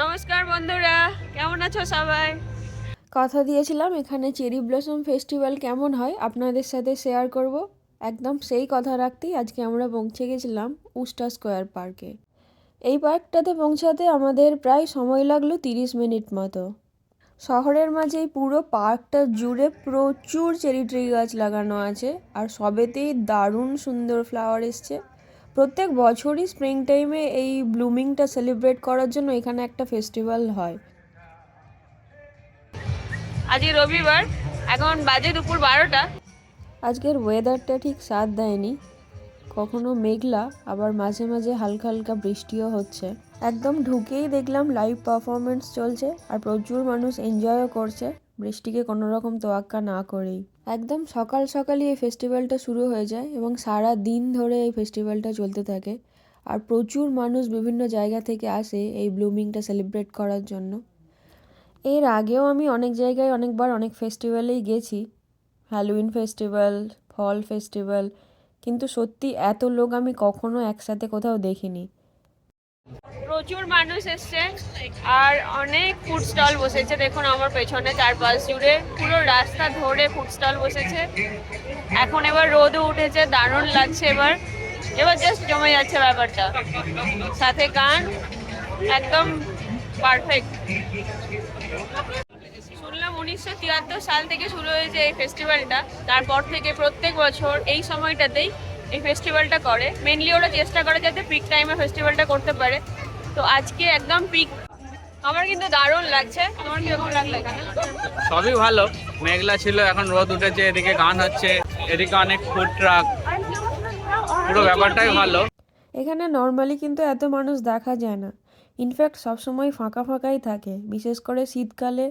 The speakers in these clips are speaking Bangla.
নমস্কার বন্ধুরা, কেমন আছো সবাই? কথা দিয়েছিলাম, এখানে চেরি ব্লসম ফেস্টিভ্যাল কেমন হয় আপনাদের সাথে শেয়ার করব। একদম সেই কথা রাখতেই আজকে আমরা পৌঁছে গেছিলাম উস্টা স্কোয়ার পার্কে। এই পার্কটাতে পৌঁছাতে আমাদের প্রায় সময় লাগল তিরিশ মিনিট মতো। শহরের মাঝে এই পুরো পার্কটা জুড়ে প্রচুর চেরি ট্রি গাছ লাগানো আছে, আর সবেতেই দারুণ সুন্দর ফ্লাওয়ার এসছে। প্রত্যেক বছরই স্প্রিং টাইমে এই ব্লুমিংটা সেলিব্রেট করার জন্য এখানে একটা ফেস্টিভ্যাল হয়। আজকে রবিবার এখন বাজে দুপুর বারোটা। আজকের ওয়েদারটা ঠিক সাথ দেয়নি। কখনো মেঘলা আবার মাঝে মাঝে হালকা হালকা বৃষ্টিও হচ্ছে। একদম ঢুকেই দেখলাম লাইভ পারফরমেন্স চলছে আর প্রচুর মানুষ এনজয়ও করছে। বৃষ্টিকে কোনো রকম তোয়াক্কা না করেই। একদম সকাল সকালই এই ফেস্টিভ্যালটা শুরু হয়ে যায় এবং সারা দিন ধরে এই ফেস্টিভ্যালটা চলতে থাকে। আর প্রচুর মানুষ বিভিন্ন জায়গা থেকে আসে এই ব্লুমিংটা সেলিব্রেট করার জন্য। এর আগেও আমি অনেক জায়গায় অনেকবার অনেক ফেস্টিভ্যালেই গেছি। হ্যালোউইন ফেস্টিভ্যাল ফল ফেস্টিভ্যাল কিন্তু সত্যি এত লোক আমি কখনো একসাথে কোথাও দেখিনি। প্রচুর মানুষ এসছে আর অনেক ফুড স্টল বসেছে। দেখুন আমার পেছনে চারপাশ জুড়ে পুরো রাস্তা ধরে ফুড স্টল বসেছে। এখন এবার রোদও উঠেছে, দারুণ লাগছে এবার। এবার জাস্ট জমে যাচ্ছে ব্যাপারটা। সাথে গান, একদম পারফেক্ট শুনলাম উনিশশো তিয়াত্তর সাল থেকে শুরু হয়েছে এই ফেস্টিভ্যালটা তারপর থেকে প্রত্যেক বছর এই সময়টাতেই এই ফেস্টিভ্যালটা করে। মেনলি ওরা চেষ্টা করে যাতে পিক টাইমে ফেস্টিভ্যালটা করতে পারে। তো আজকে একদম পিক আমার কিন্তু দারুণ লাগছে। আমার কীরকম লাগল এখানে? সবই ভালো। মেঘলা ছিল এখন রোদ উঠেছে এদিকে গান হচ্ছে এদিকে অনেক ফুড ট্রাক পুরো ব্যাপারটাই ভালো। এখানে নর্মালি কিন্তু এত মানুষ দেখা যায় না। ইনফ্যাক্ট সবসময় ফাঁকা ফাঁকাই থাকে। বিশেষ করে শীতকালে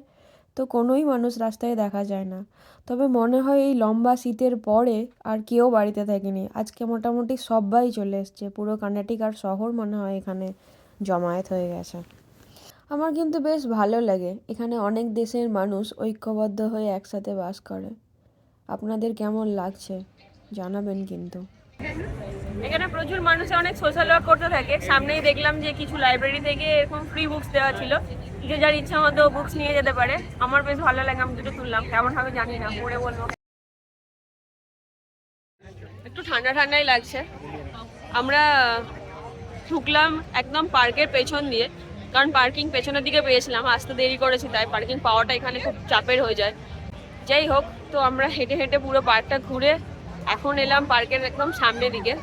তো কোনোই মানুষ রাস্তায় দেখা যায় না। তবে মনে হয় এই লম্বা শীতের পরে আর কেউ বাড়িতে থাকেনি। আজকে মোটামুটি সবাই চলে এসছে। পুরো কার্নাটিক আর শহর মনে হয় এখানে জমায়েত হয়ে গেছে। আমার কিন্তু বেশ ভালো লাগে। এখানে অনেক দেশের মানুষ ঐক্যবদ্ধ হয়ে একসাথে বাস করে। আপনাদের কেমন লাগছে? জানাবেন কিন্তু। এখানে প্রচুর মানুষ অনেক সোশ্যাল ওয়ার্ক করতে থাকে। সামনেই দেখলাম যে কিছু লাইব্রেরি থেকে এরকম ফ্রি বুকস দেওয়া ছিল। যে যার ইচ্ছা মতো বুকস নিয়ে যেতে পারে। আমার বেশ ভালো লাগে, আমি দুটো তুললাম। কেমন হবে জানি না, পড়ে বলব। একটু ঠান্ডা ঠান্ডাই লাগছে। আমরা ঢুকলাম একদম পার্কের পেছন দিয়ে, কারণ পার্কিং পেছনের দিকে পেয়েছিলাম, আসতে দেরি করেছি, তাই পার্কিং পাওয়াটা এখানে খুব চাপের হয়ে যায়। যাই হোক, তো আমরা হেঁটে হেঁটে পুরো পার্কটা ঘুরে এখন এলাম পার্কের একদম সামনের দিকে।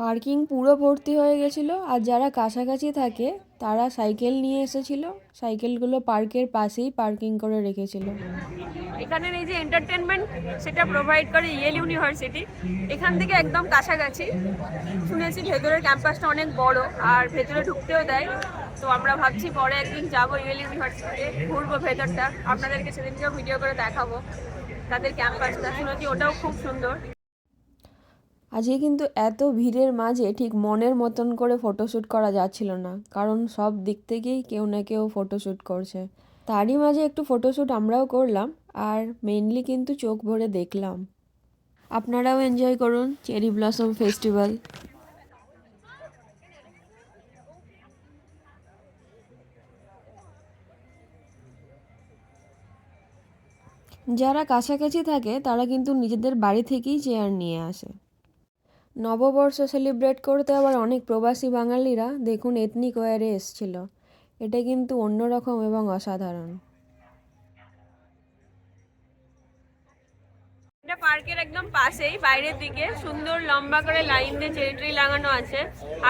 পার্কিং পুরো ভর্তি হয়ে গেছিল আর যারা কাছাকাছি থাকে, তারা সাইকেল নিয়ে এসেছিল। সাইকেলগুলো পার্কের পাশেই পার্কিং করে রেখেছিল। এখানের এই যে এন্টারটেনমেন্ট সেটা প্রোভাইড করে ইয়েল ইউনিভার্সিটি এখান থেকে একদম কাছাকাছি। শুনেছি ভেতরের ক্যাম্পাসটা অনেক বড় আর ভেতরে ঢুকতেও দেয়। তো আমরা ভাবছি পরে একদিন যাব ইয়েল ইউনিভার্সিটিতে ঘুরবো ভেতরটা। আপনাদেরকে সেদিনকেও ভিডিও করে দেখাবো। তাদের ক্যাম্পাসটা শুনেছি ওটাও খুব সুন্দর। আজকে কিন্তু এত ভিড়ের মাঝে ঠিক মনের মতন করে ফটোশ্যুট করা যাচ্ছিল না, কারণ সব দিক থেকেই কেউ না কেউ ফটোশ্যুট করছে। তারই মাঝে একটু ফটোশ্যুট আমরাও করলাম, আর মেনলি কিন্তু চোখ ভরে দেখলাম। আপনারাও এনজয় করুন চেরি ব্লসম ফেস্টিভ্যাল যারা কাছাকাছি থাকে, তারা কিন্তু নিজেদের বাড়ি থেকেই চেয়ার নিয়ে আসে। নববর্ষ সেলিব্রেট করতে আবার অনেক প্রবাসী বাঙালিরা দেখুন এথনিক ওয়ারে এসছিল। এটা কিন্তু অন্যরকম এবং অসাধারণ। এটা পার্কের একদম পাশেই, বাইরের দিকে। সুন্দর লম্বা করে লাইন দিয়ে চেরি ট্রি লাগানো আছে।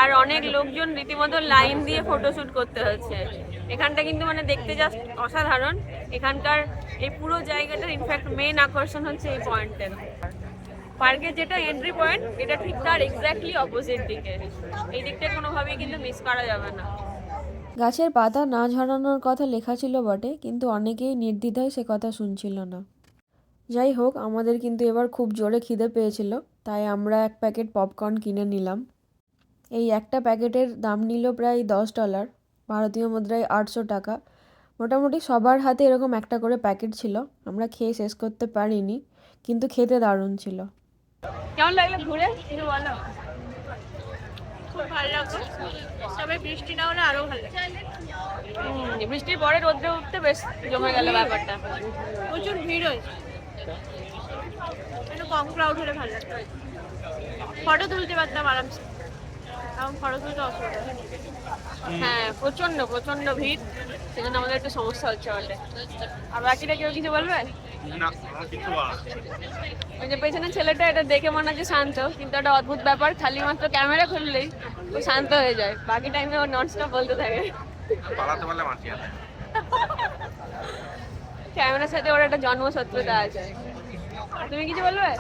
আর অনেক লোকজন রীতিমতো লাইন দিয়ে ফটোশুট করতে হচ্ছে। এখানটা কিন্তু মানে দেখতে জাস্ট অসাধারণ। এখানকার এই পুরো জায়গাটার ইনফ্যাক্ট মেন আকর্ষণ হচ্ছে এই পয়েন্টের পার্কের যেটা এন্ট্রি পয়েন্ট এটা ঠিক তার এক্স্যাক্টলি অপোজিট দিকে। এই দিকটা কোনোভাবেই কিন্তু মিস করা যাবে না। গাছের পাতা না ঝরানোর কথা লেখা ছিল বটে, কিন্তু অনেকেই নির্দ্বিধায় সে কথা শুনছিল না। যাই হোক, আমাদের কিন্তু এবার খুব জোরে খিদে পেয়েছিল, তাই আমরা এক প্যাকেট পপকর্ন কিনে নিলাম। এই একটা প্যাকেটের দাম নিল প্রায় দশ ডলার, ভারতীয় মুদ্রায় আটশো টাকা। মোটামুটি সবার হাতে এরকম একটা করে প্যাকেট ছিল, আমরা খেয়ে শেষ করতে পারিনি, কিন্তু খেতে দারুণ ছিল। কেমন লাগল ঘুরে? বলো। খুব ভালো লাগল। তবে বৃষ্টি না হলে আরও ভালো। বৃষ্টির পরে রোদ্রে উঠতে বেশ জমে গেল ব্যাপারটা। প্রচুর ভিড় হয়েছে। একটু কম ক্রাউড হলে ভালো লাগতো। ফটো তুলতে পারতাম আরামসে। এখন ফটো তুলতে অসুবিধা হ্যাঁ। প্রচণ্ড প্রচণ্ড ভিড়। সেজন্য আমাদের একটু সমস্যা হচ্ছে বলে আর বাকিটা কেউ কিছু বলবে? যে পেছনে ছেলেটা এটা দেখে মনে হচ্ছে শান্ত কিন্তু একটা অদ্ভুত ব্যাপার খালি মাত্র ক্যামেরা খুললেই ও শান্ত হয়ে যায়। বাকি টাইমে ও ননস্টপ বলতে থাকে। পালাতে পারলে মাটি ক্যামেরার সাথে ওর একটা জন্মশত্রুতা আছে। তুমি কিছু বলবে?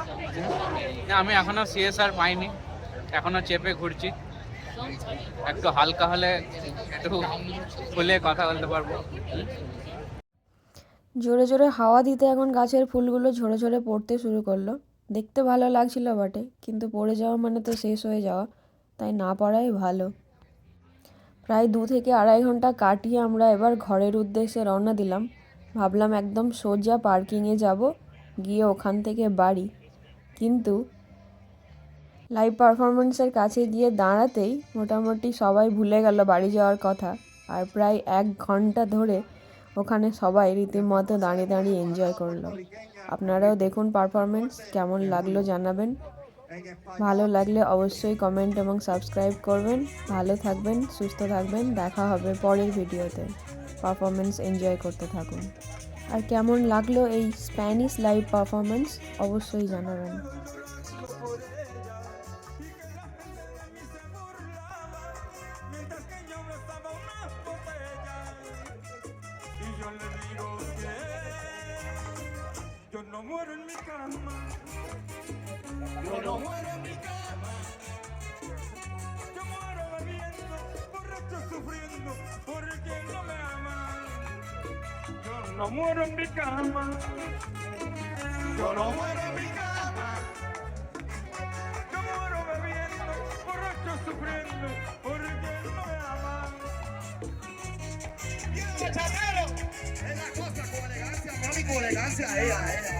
না আমি এখনও সিএসআর পাইনি। এখনও চেপে ঘুরছি। একটু হালকা হলে একটু খুলে কথা বলতে পারব। জোরে জোরে হাওয়া দিতে এখন গাছের ফুলগুলো ঝরে ঝরে পড়তে শুরু করল। দেখতে ভালো লাগছিল বটে, কিন্তু পড়ে যাওয়া মানে তো শেষ হয়ে যাওয়া, তাই না পড়াই ভালো। প্রায় দু থেকে আড়াই ঘণ্টা কাটিয়ে আমরা এবার ঘরের উদ্দেশ্যে রওনা দিলাম। ভাবলাম একদম সোজা পার্কিংয়ে যাব, গিয়ে ওখান থেকে বাড়ি। কিন্তু লাইভ পারফরমেন্সের কাছে গিয়ে দাঁড়াতেই মোটামুটি সবাই ভুলে গেল বাড়ি যাওয়ার কথা। আর প্রায় এক ঘণ্টা ধরে ওখানে সবাই রীতিমতো দাঁড়িয়ে দাঁড়িয়ে এনজয় করল। আপনারাও দেখুন পারফরমেন্স কেমন লাগল জানাবেন। ভালো লাগলে অবশ্যই কমেন্ট এবং সাবস্ক্রাইব করবেন। ভালো থাকবেন, সুস্থ থাকবেন, দেখা হবে পরের ভিডিওতে। পারফরমেন্স এনজয় করতে থাকুন। আর কেমন লাগল এই স্প্যানিশ লাইভ পারফরমেন্স অবশ্যই জানাবেন। Muero en mi cama. Yo no. muero en mi cama. Yo muero bebiendo, borracho sufriendo Porque no me ama. Yo no muero en mi cama. Yo no. Muero en mi cama. Yo muero bebiendo, borracho sufriendo, porque no me aman. bachatero es la cosa con elegancia, mami, con elegancia ella, ella,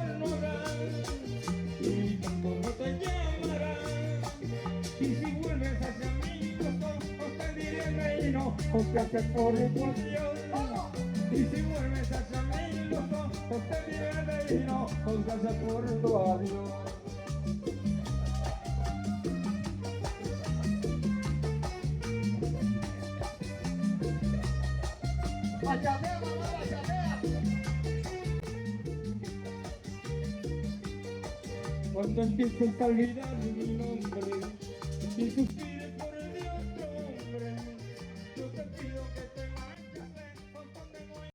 gracias por tu pulsión. Y si vuelves a camino, pues te liberas y no, gracias por tu adiós. Cuando empieces a olvidar mi nombre y tus